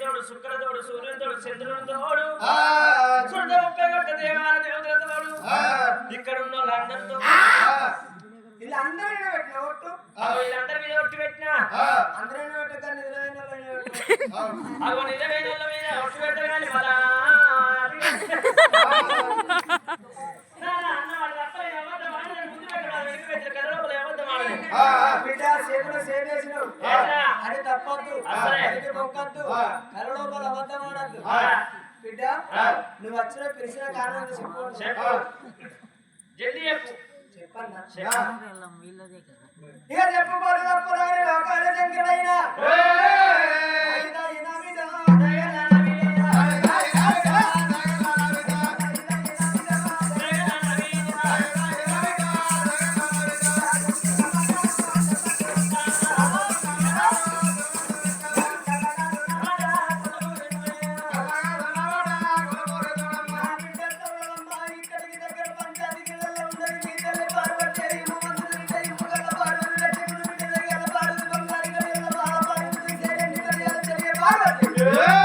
తోడు శుక్రతోడు సూర్యుడితోడు చంద్రుడితోడు చూడ ముప్పై గొప్ప దేవాల దేవతలతోడు ఇక్కడ ఉన్న వాళ్ళందరితో వీళ్ళందరూ పెట్టిన ఒట్టు వీళ్ళందరి మీద ఒట్టు పెట్టినా? అందరూ పెట్టే నిజమైన నిజమైన అది తప్పద్దు అది మొక్కద్దు చెప్పు. చెప్పు ఆడద్దు చెప్పు నువ్వు వచ్చిన పిలిచిన కారణం చెప్పు జల్దీ చెప్పు చెప్పన్నా చెప్పు చెప్పు Yeah.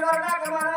ఇదిగో నాకు మన